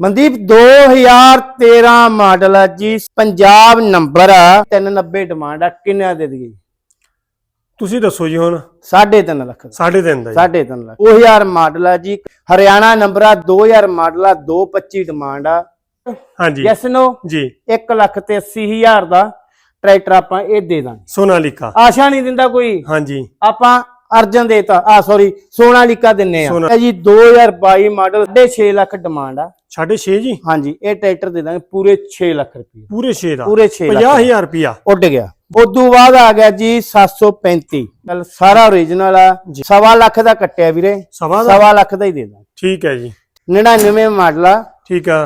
Mandeep 2013 model ਆ ਜੀ Punjab number ਆ 390 ਡਿਮਾਂਡ ਆ ਕਿੰਨਾ ਦੇ ਦਈਏ? ਤੁਸੀਂ ਦੱਸੋ ਜੀ ਹੁਣ। 3.5 ਲੱਖ ਦਾ। 3.5 ਦਾ ਜੀ। ਸਾਢੇ ਤਿੰਨ ਲੱਖ। 2000 ਮਾਡਲ ਆ ਜੀ ਹਰਿਆਣਾ ਨੰਬਰ ਆ 2000 ਮਾਡਲ ਆ 225 ਡਿਮਾਂਡ ਆ। ਹਾਂਜੀ। ਯੈਸ ਨੋ ਜੀ। 1 ਲੱਖ ਤੇ 80 ਹਜ਼ਾਰ ਦਾ ਟਰੈਕਟਰ ਆਪਾਂ ਇਹ ਦੇ ਦਾਂਗੇ। ਸੋਨਾਲੀਕਾ। ਆਸ਼ਾ ਨਹੀਂ ਦਿੰਦਾ ਕੋਈ। ਹਾਂਜੀ। ਆਪਾਂ ਅਰਜਨ ਦੇਤਾ ਆ ਸੌਰੀ ਸੋਨਾਲੀਕਾ ਦਿੰਨੇ ਆ। ਇਹ ਜੀ 2022 ਮਾਡਲ 6 ਲੱਖ ਡਿਮਾਂਡ ਆ। 6.5 ਜੀ? ਹਾਂਜੀ ਇਹ ਟਰੈਕਟਰ ਦੇ ਦਾਂਗੇ ਪੂਰੇ 6 ਲੱਖ ਰੁਪਏ। ਪੂਰੇ 6 ਦਾ? ਪੂਰੇ 6 ਲੱਖ। 50000 ਰੁਪਿਆ ਉੱਡ ਗਿਆ। ਉਦੋਂ ਬਾਅਦ ਆ ਗਿਆ ਜੀ 735 ਕੱਲ ਸਾਰਾ ਓਰੀਜਨਲ ਆ। ਸਵਾ ਲੱਖ ਦਾ ਕੱਟਿਆ ਵੀਰੇ। ਸਵਾ ਲੱਖ ਦਾ ਹੀ ਦੇ ਦਾਂ ਠੀਕ ਹੈ ਜੀ। 99 ਮਾਡਲ ਆ। ਠੀਕ ਆ।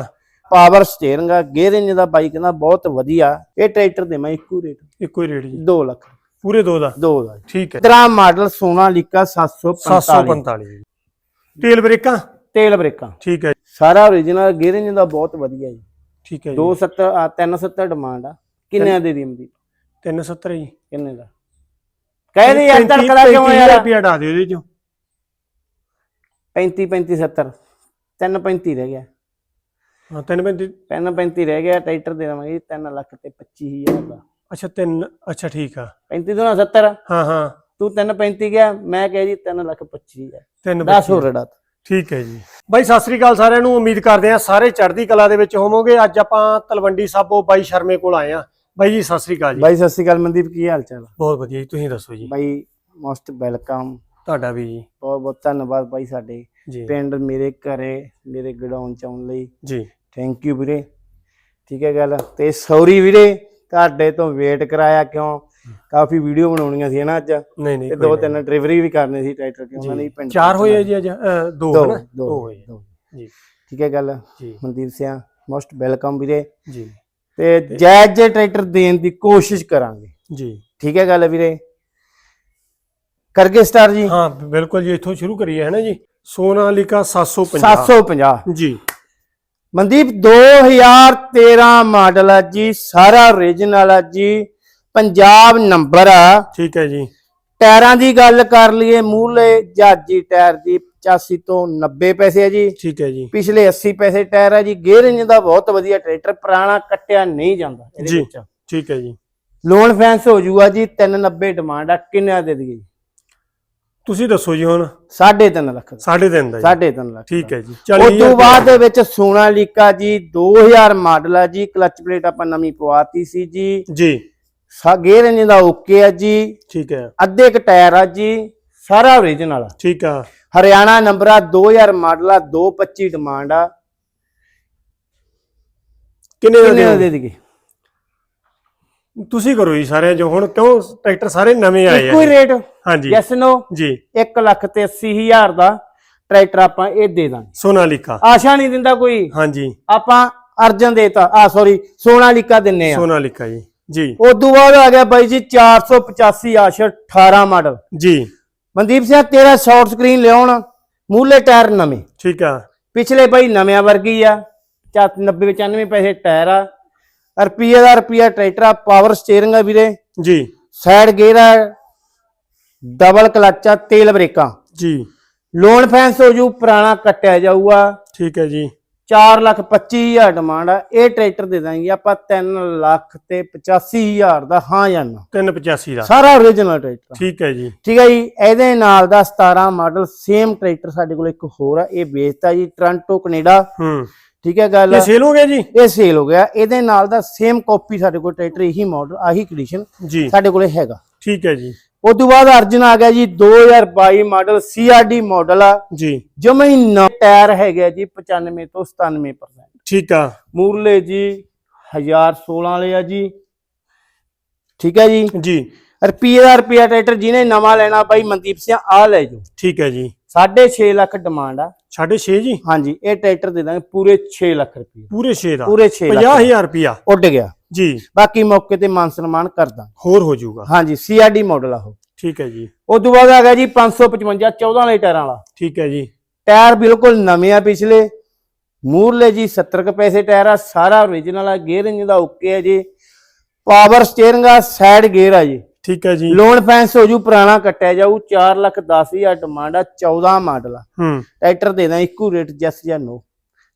ਪਾਵਰ ਸਟੀਅਰਿੰਗ ਆ। ਗੇਅਰ ਇੰਜ ਦਾ ਬਾਈਕ ਕਹਿੰਦਾ ਬਹੁਤ ਵਧੀਆ। ਇਹ ਟਰੈਕਟਰ ਦੇ ਮੈਂ ਇੱਕੋ ਰੇਟ। ਇੱਕੋ ਹੀ ਰੇਟ ਜੀ। 2 ਲੱਖ। ਪੂਰੇ 2 ਦਾ? 2 ਦਾ ਠੀਕ ਹੈ। 13 ਮਾਡਲ ਸੋਨਾ ਲੀਕਾ 745 745 ਜੀ। ਤੇਲ ਬ੍ਰੇਕਾਂ? ਤੇਲ ਬ੍ਰੇਕਾਂ। ਠੀਕ ਹੈ ਸਾਰਾ ਓਰੀਜਨਲ ਗੇਅਰ ਦਾ ਬਹੁਤ ਵਧੀਆ ਜੀ। ਠੀਕ ਹੈ ਜੀ। 270 ਆ 370 ਡਿਮਾਂਡ ਆ। ਕਿੰਨੇ ਦੇ ਦੀ ਮਦੀ 370 ਜੀ। ਕਿੰਨੇ ਦਾ? ਕਹਿ ਦੇ ਯਾਰ ਤੜਕਦਾ ਕਿਉਂ ਯਾਰ। ਰੁਪਿਆ ਡਾ ਦਿਓ ਇਹਦੇ ਚੋਂ। 35 35 70 3 35 ਰਹਿ ਗਿਆ। ਹਾਂ 335 3 35 ਰਹਿ ਗਿਆ ਟਰੈਕਟਰ ਦੇ ਦੇਵਾਂਗੇ 3 ਲੱਖ ਤੇ 25000 ਦਾ। ਅੱਛਾ 3 ਅੱਛਾ ਠੀਕ ਆ। 35 ਤੋਂ 70 ਹਾਂ ਹਾਂ। ਤੂੰ 3 35 ਗਿਆ ਮੈਂ ਕਹਿ ਜੀ 3 ਲੱਖ 25000 3 10 ਹੋ ਰੜਾ ਠੀਕ ਹੈ ਜੀ। ਬਾਈ ਸਤਿ ਸ੍ਰੀ ਅਕਾਲ ਸਾਰਿਆਂ ਨੂੰ। ਉਮੀਦ ਕਰਦੇ ਆ ਸਾਰੇ ਚੜ੍ਹਦੀ ਕਲਾ ਦੇ ਵਿੱਚ ਹੋਵੋਗੇ। ਅੱਜ ਆਪਾਂ ਤਲਵੰਡੀ ਸਾਬੋ ਬਾਈ ਸ਼ਰਮੇ ਕੋਲ ਆਏ ਆ ਬਾਈ ਜੀ ਸਤਿ ਸ੍ਰੀ ਅਕਾਲ ਜੀ। ਬਾਈ ਸਤਿ ਸ਼੍ਰੀ ਅਕਾਲ ਮਨਦੀਪ ਕੀ ਹਾਲ ਚਾਲ? ਬਹੁਤ ਵਧੀਆ ਜੀ ਤੁਸੀਂ ਦੱਸੋ ਜੀ। ਬਾਈ ਮੋਸਟ ਵੈਲਕਮ। ਤੁਹਾਡਾ ਵੀ ਜੀ। ਬਹੁਤ ਬਹੁਤ ਧੰਨਵਾਦ ਬਾਈ ਸਾਡੇ। ਪਿੰਡ ਮੇਰੇ ਘਰੇ ਮੇਰੇ ਗਡਾਊਨ ਚ ਆਉਣ ਲਈ। ਜੀ। ਥੈਂਕ ਯੂ ਵੀਰੇ। ਠੀਕ ਹੈ ਗੱਲ। ਤੇ ਸੌਰੀ ਵੀਰੇ ਤੁਹਾਡੇ ਤੋਂ ਵੇਟ ਕਰਾਇਆ ਕਿਉਂ? ਕਾਫੀ ਵੀਡੀਓ ਬਣਾਉਣੀਆਂ ਸੀ ਨਾ ਅੱਜ। ਨਹੀਂ ਨਹੀਂ ਤੇ ਦੋ। ਤਿੰਨ ਡਿਲੀਵਰੀ ਵੀ ਕਰਨੀ ਸੀ ਟਰੈਕਟਰ ਕਿ ਉਹਨਾਂ ਨੇ। ਪਿੰਡ ਚਾਰ ਹੋਏ ਜੀ ਅੱਜ ਦੋ ਹਨਾ? ਹੋਏ। ਜੀ। ਠੀਕ ਹੈ ਗੱਲ। ਮਨਦੀਪ ਸਿੰਘ ਮੋਸਟ ਵੈਲਕਮ ਵੀਰੇ। ਜੀ। ਤੇ ਜਾਇਜ਼ ਜੇ ਟਰੈਕਟਰ ਦੇਣ ਦੀ ਕੋਸ਼ਿਸ਼ ਕਰਾਂਗੇ। ਜੀ। ਠੀਕ ਹੈ ਗੱਲ ਵੀਰੇ। ਕਰਗੇ ਸਟਾਰ ਜੀ? ਹਾਂ ਬਿਲਕੁਲ ਜੀ ਇੱਥੋਂ ਸ਼ੁਰੂ ਕਰੀਏ ਹੈ ਨਾ ਜੀ? ਸੋਨਾਲੀਕਾ 750 750 ਜੀ। ਮਨਦੀਪ 2013 ਮਾਡਲ ਆ ਜੀ ਸਾਰਾ ਓਰੀਜਨਲ ਆ ਜੀ ਪੰਜਾਬ ਨੰਬਰ ਆ। ਠੀਕ ਹੈ ਜੀ। ਟਾਇਰਾਂ ਦੀ ਗੱਲ ਕਰ ਲਈਏ ਮੂਹਰੇ ਜਾਜੀ ਟਾਇਰ ਦੀ 85 ਤੋਂ 90 ਪੈਸੇ ਆ ਜੀ। ਠੀਕ ਹੈ ਜੀ। ਪਿਛਲੇ 80 ਪੈਸੇ ਟਾਇਰ ਆ ਜੀ ਗੇਅਰ ਇੰਜ ਦਾ ਬਹੁਤ ਵਧੀਆ ਟਰੈਕਟਰ ਪੁਰਾਣਾ ਕੱਟਿਆ ਨਹੀਂ ਜਾਂਦਾ ਇਹਦੇ। ਵਿੱਚ। ਠੀਕ ਹੈ ਜੀ। ਲੋਨ ਫੈਂਸ ਹੋ ਜੂਗਾ ਜੀ 390 ਡਿਮਾਂਡ ਆ ਕਿੰਨਾ ਦੇ ਦਈਏ ਤੁਸੀਂ ਦੱਸੋ ਜੀ ਹੁਣ? 3.5 ਲੱਖ ਦਾ। 3.5 ਦਾ ਜੀ। 3.5 ਲੱਖ ਠੀਕ ਹੈ ਜੀ। ਉਸ 40000 ਤੋਂ ਬਾਅਦ ਦੇ ਵਿੱਚ ਸੋਨਾਲੀਕਾ ਜੀ 2000 ਮਾਡਲ ਆ ਜੀ ਕਲਚ ਪਲੇਟ ਆਪਾਂ ਨਵੀਂ ਪਵਾਤੀ ਸੀ ਜੀ। ਜੀ। ਸਾ ਗੇਅਰ ਇੰਜ ਦਾ ਓਕੇ ਆ ਜੀ। ਠੀਕ ਹੈ। ਅੱਧੇ ਕ ਟਾਇਰ ਆ ਜੀ ਸਾਰਾ ਓਰੀਜਨਲ ਆ। ਠੀਕ ਆ। ਹਰਿਆਣਾ ਨੰਬਰ ਆ 2000 ਮਾਡਲ ਆ 225 ਡਿਮਾਂਡ ਆ। ਕਿੰਨੇ ਦਾ ਕਿੰਨੇ ਦਾ ਦਿਓ? ਦੇ ਦਈਏ? ਤੁਸੀਂ ਕਰੋ ਜੀ ਸਾਰਿਆਂ ਜੋ ਹੁਣ ਕਿਉਂ ਟਰੈਕਟਰ ਸਾਰੇ ਨਵੇਂ ਆਏ ਇੱਕੋ ਹੀ ਆ ਰੇਟ ਹਾਂਜੀ। ਯੈਸ ਨੋ ਜੀ। 1 ਲੱਖ ਤੇ 80 ਹਜ਼ਾਰ ਦਾ ਟਰੈਕਟਰ ਆਪਾਂ ਇਹ ਦੇ ਦਾਂਗੇ। ਸੋਨਾਲੀਕਾ। ਆਸ਼ਾ ਨਹੀਂ ਦਿੰਦਾ ਕੋਈ? ਹਾਂਜੀ। ਆਪਾਂ ਅਰਜਨ ਦੇਤਾ ਆ ਸੌਰੀ ਸੋਨਾਲੀਕਾ ਦਿੰਨੇ ਆ। ਸੋਨਾਲੀਕਾ ਜੀ। ਜੀ। ਉਦੋਂ ਬਾਅਦ ਆ ਗਿਆ ਬਾਈ ਜੀ 485 ਆਸ਼ਰ 18 ਮਾਡਲ। ਜੀ। ਮਨਦੀਪ ਸਿੰਘ ਤੇਰਾ ਸ਼ਾਰਟ ਸਕਰੀਨ ਲਿਆਉਣ ਮੂਲੇ ਟਾਇਰ ਨਵੇਂ। ਠੀਕ ਆ। ਪਿਛਲੇ ਬਾਈ ਨਵਿਆਂ ਵਰਗੀ ਆ 90 95 ਪੈਸੇ ਟਾਇਰ ਆ। ਰੁਪਈਏ ਦਾ ਰੁਪਈਆ ਟਰੈਕਟਰ ਆ ਪਾਵਰ ਸਟੀਅਰਿੰਗ ਆ ਵੀਰੇ। ਜੀ। ਸਾਈਡ ਗੇਅਰ ਆ ਡਬਲ ਕਲਚ ਆ ਤੇਲ ਬ੍ਰੇਕਾਂ। ਜੀ। ਲੋਨ ਫੈਂਸ ਹੋ ਜੂ ਪੁਰਾਣਾ ਕੱਟਿਆ ਜਾਊਗਾ। ਠੀਕ ਹੈ ਜੀ। 4 ਲੱਖ 25 ਹਜ਼ਾਰ ਡਿਮਾਂਡ ਆ ਇਹ ਟਰੈਕਟਰ ਦੇ ਦਾਂਗੇ ਆਪਾਂ 3 ਲੱਖ ਤੇ 85 ਹਜ਼ਾਰ ਦਾ ਹਾਂ ਜਾਂ ਨਾ। 385 ਦਾ। ਸਾਰਾ ਓਰੀਜਨਲ ਟਰੈਕਟਰ ਠੀਕ ਹੈ ਜੀ। ਠੀਕ ਹੈ ਜੀ ਇਹਦੇ ਨਾਲ ਦਾ 17 ਮਾਡਲ ਸੇਮ ਟਰੈਕਟਰ ਸਾਡੇ ਕੋਲ ਇੱਕ ਹੋਰ ਆ ਇਹ ਵੇਚਤਾ ਜੀ ਟ੍ਰਾਂਟੋ ਕੈਨੇਡਾ ਹੂੰ। ਠੀਕ ਹੈ ਗੱਲ ਇਹ ਸੇਲ ਹੋ ਗਿਆ ਜੀ? ਇਹ ਸੇਲ ਹੋ ਗਿਆ। ਇਹਦੇ ਨਾਲ ਦਾ ਸੇਮ ਕਾਪੀ ਸਾਡੇ ਕੋਲ ਟਰੈਕਟਰ ਇਹੀ ਮਾਡਲ ਆਹੀ ਕੰਡੀਸ਼ਨ ਸਾਡੇ ਕੋਲੇ ਹੈਗਾ। ਠੀਕ ਹੈ ਜੀ। ਉਸ ਤੋਂ ਬਾਅਦ ਅਰਜਨ ਆ ਗਿਆ ਜੀ 2022 ਮਾਡਲ CRD ਮਾਡਲ ਆ। ਜੀ। ਜਮੇ ਹੀ ਨਵਾਂ ਟਾਇਰ ਹੈਗਾ ਜੀ 95 ਤੋਂ 97% ਠੀਕ ਆ। ਮੂਰਲੇ ਜੀ 1016 ਵਾਲੇ ਆ ਜੀ। ਠੀਕ ਹੈ ਜੀ? ਜੀ। ਰੁਪਈਏ ਦਾ ਰੁਪਈਆ ਟਰੈਕਟਰ ਜਿਹਨੇ ਨਵਾਂ ਲੈਣਾ ਬਾਈ ਮਨਦੀਪ ਸਿੰਘ ਆ ਲੈ ਜਾਓ। ਠੀਕ ਹੈ ਜੀ। 6.5 ਲੱਖ ਡਿਮਾਂਡ ਆ। 6.5 ਜੀ? ਹਾਂਜੀ ਇਹ ਟਰੈਕਟਰ ਦੇ ਦਾਂਗੇ ਪੂਰੇ 6 ਲੱਖ ਰੁਪਏ ਪੂਰੇ 6 ਦਾ? ਪੂਰੇ 6 ਲੱਖ 50000 ਰੁਪਿਆ ਉੱਡ ਗਿਆ। ਜੀ। ਬਾਕੀ ਮੌਕੇ ਤੇ ਮਾਨ ਸਨਮਾਨ ਕਰਦਾ। ਹੋਰ ਹੋ ਜਾਊਗਾ। ਹਾਂਜੀ ਸੀਆਰਡੀ ਮਾਡਲ ਆ ਉਹ। ਠੀਕ ਹੈ ਜੀ। ਉਸ ਤੋਂ ਬਾਅਦ ਆ ਗਿਆ ਜੀ 555 14 ਵਾਲੇ ਟਾਇਰਾਂ ਵਾਲਾ। ਠੀਕ ਹੈ ਜੀ। ਟਾਇਰ ਬਿਲਕੁਲ ਨਵੇਂ ਆ ਪਿਛਲੇ। ਮੂਰਲੇ ਜੀ 70 ਕੁ ਪੈਸੇ ਟਾਇਰ ਆ ਸਾਰਾ ਓਰੀਜਨਲ ਆ ਗੇਅਰ ਇੰਜ ਦਾ ਓਕੇ ਆ ਜੀ। ਪਾਵਰ ਸਟੀਅਰਿੰਗ ਆ ਸਾਈਡ ਗੇਅਰ ਆ ਜੀ। ਠੀਕ ਹੈ ਜੀ। ਲੋਨ ਫੈਂਸ ਹੋ ਜੂ ਪੁਰਾਣਾ ਕੱਟਿਆ ਜਾਊ 4 ਲੱਖ 10 ਹਜ਼ਾਰ ਡਿਮਾਂਡ ਆ 14 ਮਾਡਲ ਆ। ਹੂੰ। ਟਰੈਕਟਰ ਦੇ ਦਾਂ ਇੱਕੋ ਰੇਟ ਜੈਸ ਜਾਂ ਨੋ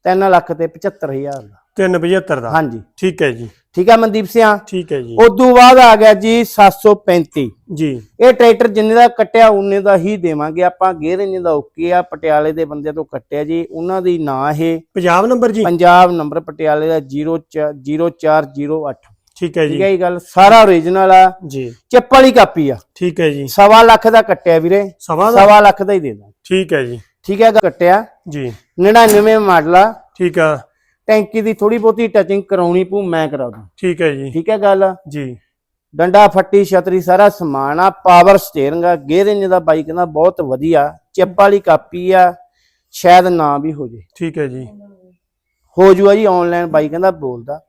3 ਲੱਖ ਤੇ 75000 ਦਾ। 375 ਦਾ। ਹਾਂਜੀ। ਠੀਕ ਹੈ ਜੀ। ਠੀਕ ਹੈ ਮਨਦੀਪ ਸਿੰਘ ਠੀਕ ਹੈ ਜੀ। ਉਦੋਂ ਬਾਅਦ ਆ ਗਿਆ ਜੀ 735 ਜੀ। ਇਹ ਟਰੈਕਟਰ ਜਿੰਨੇ ਦਾ ਕੱਟਿਆ ਉਨੇ ਦਾ ਹੀ ਦੇਵਾਂਗੇ। ਆਪਾਂ ਗੇਅਰ ਇੰਜਨ ਦਾ ਓਕੇ ਆ ਪਟਿਆਲੇ ਦੇ ਬੰਦੇ ਤੋਂ ਕੱਟਿਆ ਜੀ। ਉਹਨਾਂ ਦੀ ਨਾਂ ਇਹ ਪੰਜਾਬ ਨੰਬਰ ਜੀ? ਪੰਜਾਬ ਨੰਬਰ ਪਟਿਆਲੇ ਦਾ 0408 ਠੀਕ ਹੈ ਠੀਕ ਜੀ ਹੈ ਇਹ ਗੱਲ? ਸਾਰਾ ਓਰੀਜਨਲ ਆ। ਜੀ। ਚਿੱਪ ਵਾਲੀ ਕਾਪੀ ਆ। ਠੀਕ ਹੈ ਜੀ। ਸਵਾ ਲੱਖ ਦਾ ਕੱਟਿਆ ਵੀਰੇ। ਸਵਾ ਲੱਖ? ਦਾ ਹੀ ਦੇ ਦਾਂ ਠੀਕ ਹੈ ਜੀ। ਠੀਕ ਹੈ ਕੱਟਿਆ। ਜੀ। 99 ਮਾਡਲ ਆ। ਠੀਕ ਆ। ਟੈਂਕੀ ਦੀ ਥੋੜੀ ਬਹੁਤੀ ਟਚਿੰਗ ਕਰਾਉਣੀ ਪਊ ਮੈਂ ਕਰਾ ਦੂੰ। ਠੀਕ ਹੈ ਜੀ। ਠੀਕ ਹੈ ਗੱਲ? ਜੀ। ਡੰਡਾ ਫੱਟੀ ਛਤਰੀ ਸਾਰਾ ਸਮਾਨ ਆ ਪਾਵਰ ਸਟੀਅਰਿੰਗ ਆ ਗੇਅਰ ਇੰਜਨ ਦਾ ਬਾਈਕ ਦਾ ਬਹੁਤ ਵਧੀਆ ਚਿੱਪ ਵਾਲੀ ਕਾਪੀ ਆ ਸ਼ਾਇਦ ਨਾ ਵੀ ਹੋ ਜੇ। ਠੀਕ ਹੈ ਜੀ। ਹੋ ਜੂਆ ਜੀ ਆਨਲਾਈਨ ਬਾਈਕ ਦਾ ਬੋਲਦਾ।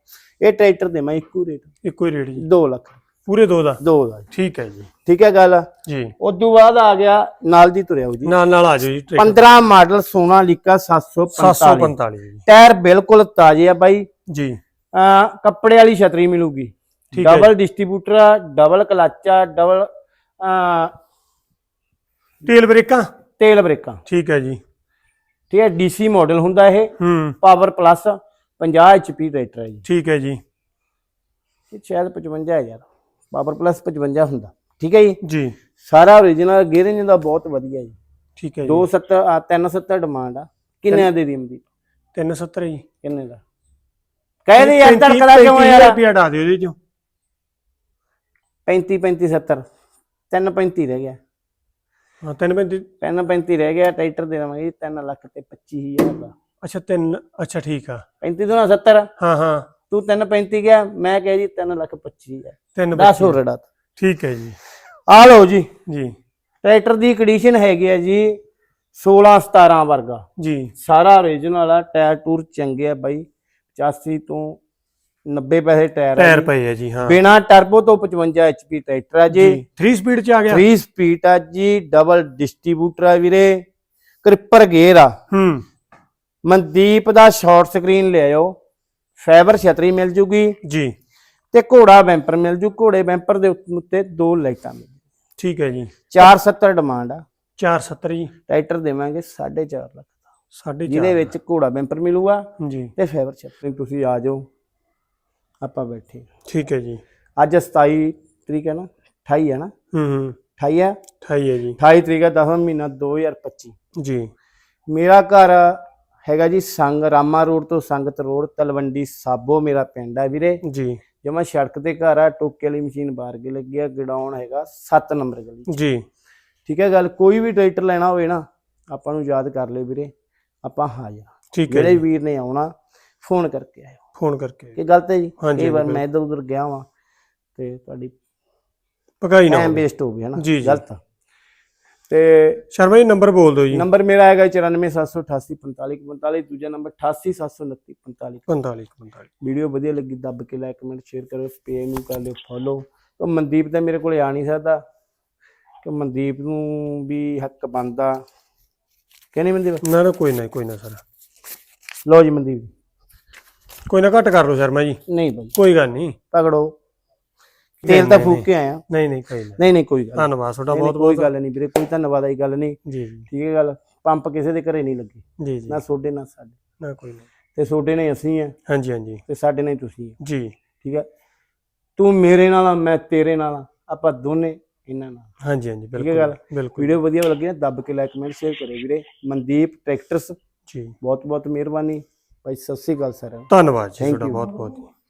ਇਹ ਟਰੈਕਟਰ ਦੇ ਮੈਂ ਇੱਕੋ ਰੇਟ। ਇੱਕੋ ਹੀ ਰੇਟ ਜੀ। 2 ਲੱਖ। ਪੂਰੇ ਦੋ ਦਾ? 2 ਦਾ ਜੀ। ਠੀਕ ਹੈ ਜੀ। ਠੀਕ ਹੈ ਗੱਲ? ਜੀ। ਉਦੋਂ ਬਾਅਦ ਆ ਗਿਆ ਨਾਲ ਦੀ ਤੁਰਿਆ ਜੀ। ਨਾਲ ਨਾਲ ਆ ਜਾਓ ਜੀ ਟਰੈਕਟਰ 15 ਮਾਡਲ ਸੋਨਾ ਲੀਕਾ 745 745 ਜੀ। ਟਾਇਰ ਬਿਲਕੁਲ ਤਾਜ਼ੇ ਆ ਬਾਈ। ਜੀ। ਅਹ ਕੱਪੜੇ ਵਾਲੀ ਛਤਰੀ ਮਿਲੂਗੀ। ਠੀਕ ਹੈ। ਡਬਲ ਡਿਸਟ੍ਰੀਬਿਊਟਰ ਆ ਡਬਲ ਕਲੱਚ ਆ ਡਬਲ ਤੇਲ ਬ੍ਰੇਕਾਂ? ਤੇਲ ਬ੍ਰੇਕਾਂ। ਠੀਕ ਹੈ ਜੀ। ਠੀਕ ਹੈ ਡੀਸੀ ਮਾਡਲ ਹੁੰਦਾ ਇਹ। ਪਾਵਰ ਪਲੱਸ 50 ਐਚਪੀ ਟਰੈਕਟਰ ਹੈ ਜੀ। ਠੀਕ ਹੈ ਜੀ। ਇਹ ਸ਼ਾਇਦ 55 ਹੈ ਯਾਰ ਪਾਵਰ ਪਲੱਸ 55 ਹੁੰਦਾ। ਠੀਕ ਹੈ ਜੀ? ਜੀ। ਸਾਰਾ origignal ਗੇਅਰ ਇੰਜਨ ਦਾ ਬਹੁਤ ਵਧੀਆ ਜੀ। ਠੀਕ ਹੈ ਜੀ। 270 ਆ 370 ਡਿਮਾਂਡ ਆ। ਕਿੰਨੇ ਦੇ ਦੀਮਦੀ 370 ਜੀ। ਕਿੰਨੇ ਦਾ? ਕਹਿ ਦੇ ਯਾਰ ਤੜਕਦਾ ਕਿਉਂ ਆ ਯਾਰ। ਰੁਪਿਆ ਡਾ ਦਿਓ ਇਹਦੇ ਚੋਂ। 35 35 70 3 35 ਰਹਿ ਗਿਆ। ਹਾਂ 335 3 35 ਰਹਿ ਗਿਆ ਟਰੈਕਟਰ ਦੇ ਦੇਵਾਂਗੇ 3 ਲੱਖ ਤੇ 25000 ਦਾ। ਅੱਛਾ ਤਿੰਨ ਅੱਛਾ ਠੀਕ ਆ। 35 ਤੋਂ 70 ਹਾਂ ਹਾਂ। ਤੂੰ 3 35 ਗਿਆ ਮੈਂ ਕਹਿ ਜੀ 3 ਲੱਖ 25000 ਤਿੰਨ 10 ਬੱਚੇ। ਹੋ ਰੜਾ ਠੀਕ ਹੈ ਜੀ। ਆ ਲਓ ਜੀ। ਜੀ। ਟਰੈਕਟਰ ਦੀ ਕੰਡੀਸ਼ਨ ਹੈਗੀ ਆ ਜੀ 16 17 ਵਰਗਾ। ਜੀ। ਸਾਰਾ origignal ਆ ਟਾਇਰ ਟੂਰ ਚੰਗੇ ਆ ਬਾਈ। 85 ਤੋਂ 90 ਪੈਸੇ ਟਾਇਰ ਆ ਟਾਇਰ। ਪਏ ਆ ਜੀ ਹਾਂ। ਬਿਨਾ ਟਰਬੋ ਤੋਂ 55 HP ਟਰੈਕਟਰ ਆ ਜੀ। 3 ਸਪੀਡ ਚ ਆ ਗਿਆ। 3 ਸਪੀਡ ਆ ਜੀ ਡਬਲ ਡਿਸਟ੍ਰੀਬਿਊਟਰ ਆ ਵੀਰੇ। ਕ੍ਰਿਪਰ ਗੇਅਰ ਆ। ਹੂੰ। ਮਨਦੀਪ ਦਾ ਸ਼ਾਰਟ ਸਕਰੀਨ ਲੈ ਆਓ ਫਾਈਬਰ ਛਤਰੀ ਮਿਲ ਜੂਗੀ। ਜੀ। ਤੇ ਘੋੜਾ ਬੈਂਪਰ ਮਿਲ ਜੂ। ਘੋੜੇ ਬੈਂਪਰ ਦੇ ਉੱਤੇ ਦੋ ਲਾਈਟਾਂ ਮਿਲ ਠੀਕ ਹੈ ਜੀ। 470 ਡਿਮਾਂਡ ਆ। 470 ਜੀ। ਟਰੈਕਟਰ ਦੇਵਾਂਗੇ 4.5 ਲੱਖ ਦਾ। ਸਾਢੇ ਚਾਰ ਜਿਹਦੇ ਵਿੱਚ ਘੋੜਾ ਬੈਂਪਰ ਮਿਲੂਗਾ ਜੀ। ਤੇ ਫਾਈਬਰ ਛਤਰੀ। ਤੁਸੀਂ ਆ ਜਾਓ। ਆਪਾਂ ਬੈਠੇ ਠੀਕ ਹੈ ਜੀ। ਅੱਜ 27 ਤਰੀਕ ਹੈ ਨਾ? 28 ਹੈ ਨਾ? ਹੂੰ ਹੂੰ। 28 ਹੈ? 28 ਹੈ ਜੀ। 28 ਤਰੀਕ ਹੈ 10ਵਾਂ ਮਹੀਨਾ 2025 ਜੀ। ਮੇਰਾ ਘਰ ਹੈਗਾ ਜੀ ਸੰਗ ਰਾਮਾ ਰੋਡ ਤੋਂ ਸੰਗਤ ਰੋਡ ਤਲਵੰਡੀ ਸਾਬੋ ਮੇਰਾ ਪਿੰਡ ਹੈ ਵੀਰੇ। ਜੀ। ਜਮਾ ਸੜਕ ਤੇ ਘਰ ਆ ਟੋਕੇ ਵਾਲੀ ਮਸ਼ੀਨ ਬਾਹਰ ਕੇ ਲੱਗਿਆ ਗਡਾਊਨ ਹੈਗਾ 7 ਨੰਬਰ ਗਲੀ ਜੀ। ਠੀਕ ਹੈ ਗੱਲ ਕੋਈ ਵੀ ਟਰੈਕਟਰ ਲੈਣਾ ਹੋਵੇ ਨਾ ਆਪਾਂ ਨੂੰ ਯਾਦ ਕਰ ਲਿਓ ਵੀਰੇ ਆਪਾਂ ਹਾਜ਼ਰ ਹਾਂ। ਠੀਕ ਹੈ ਜਿਹੜੇ ਵੀਰ ਨੇ ਆਉਣਾ ਫੋਨ ਕਰਕੇ ਆਇਓ। ਫੋਨ ਕਰਕੇ ਕੀ ਗਲਤ ਹੈ ਜੀ ਕਈ ਵਾਰ। ਮੈਂ ਇੱਧਰ ਉੱਧਰ ਗਿਆ ਵਾਂ ਤੇ ਤੁਹਾਡੀ ਪਕਾਈ ਨਾ ਹੋਵੇ। ਵੇਸਟ ਹੋ ਗਿਆ ਨਾ। ਜੀ, ਜੀ। ਗਲਤ ਤੇ ਸ਼ਰਮਾ ਜੀ ਨੰਬਰ ਬੋਲ ਦਿਓ ਜੀ। ਨੰਬਰ ਮੇਰਾ ਹੈਗਾ 9478844545 ਦੂਜਾ ਨੰਬਰ 88794545 45 45 ਵੀਡੀਓ ਵਧੀਆ ਲੱਗੀ ਦੱਬ ਕੇ ਲਾਈਕ ਕਮੈਂਟ ਸ਼ੇਅਰ ਕਰੋ ਸਪੇਸ ਨੂੰ ਕਰ ਲਿਓ ਫੋਲੋ ਉਹ ਮਨਦੀਪ ਤਾਂ ਮੇਰੇ ਕੋਲੇ ਆ ਨਹੀਂ ਸਕਦਾ। ਕਿ ਮਨਦੀਪ ਨੂੰ ਵੀ ਹੱਕ ਬਣਦਾ। ਕਹਿੰਦੇ ਮਨਦੀਪ? ਨਾ ਨਾ ਕੋਈ ਨਾ ਕੋਈ ਨਾ ਸਰ। ਲਓ ਜੀ ਮਨਦੀਪ ਕੋਈ ਨਾ ਘੱਟ ਕਰ ਲਓ ਸ਼ਰਮਾ ਜੀ। ਨਹੀਂ ਬਾਈ। ਕੋਈ ਗੱਲ ਨਹੀਂ। ਪਕੜੋ ਤੇਲ ਤਾਂ ਫੂਕ ਕੇ ਆਇਆ ਨਹੀਂ ਨਹੀਂ ਕੋਈ ਨਾ ਨਹੀਂ ਨਹੀਂ। ਕੋਈ ਗੱਲ ਧੰਨਵਾਦ ਤੁਹਾਡਾ ਨਹੀਂ, ਬਹੁਤ ਕੋਈ ਬਹੁਤ ਗੱਲ ਨਹੀਂ ਵੀਰੇ ਕੋਈ ਧੰਨਵਾਦ ਵਾਲੀ ਗੱਲ ਨਹੀਂ। ਜੀ ਜੀ। ਠੀਕ ਹੈ ਗੱਲ ਪੰਪ ਕਿਸੇ ਦੇ ਘਰੇ ਨਹੀਂ ਲੱਗੀ। ਜੀ ਜੀ। ਨਾ ਸੋਡੇ ਨਾ ਸਾਡੇ। ਨਾ ਕੋਈ ਨਾ ਤੇ ਸੋਡੇ ਨੇ ਅਸੀਂ ਆ। ਹਾਂਜੀ ਹਾਂਜੀ। ਤੇ ਸਾਡੇ ਨੇ ਤੁਸੀਂ ਆ। ਜੀ। ਠੀਕ ਹੈ? ਤੂੰ ਮੇਰੇ ਨਾਲ ਆ ਮੈਂ ਤੇਰੇ ਨਾਲ ਆ। ਆਪਾਂ ਦੋਨੇ ਇਹਨਾਂ ਨਾਲ ਹਾਂਜੀ ਹਾਂਜੀ ਠੀਕ ਹੈ ਬਿਲਕੁਲ ਗੱਲ? ਬਿਲਕੁਲ। ਵੀਡੀਓ ਵਧੀਆ ਲੱਗੀ ਨਾ ਦੱਬ ਕੇ ਲਾਈਕ ਕਮੈਂਟ ਸ਼ੇਅਰ ਕਰਿਓ ਵੀਰੇ। ਮਨਦੀਪ ਟਰੈਕਟਰਸ ਜੀ। ਬਹੁਤ ਬਹੁਤ ਮਿਹਰਬਾਨੀ। ਭਾਈ ਸਤਿ ਸ੍ਰੀ ਅਕਾਲ ਸਰ। ਧੰਨਵਾਦ ਜੀ ਤੁਹਾਡਾ. ਬਹੁਤ ਬਹੁਤ।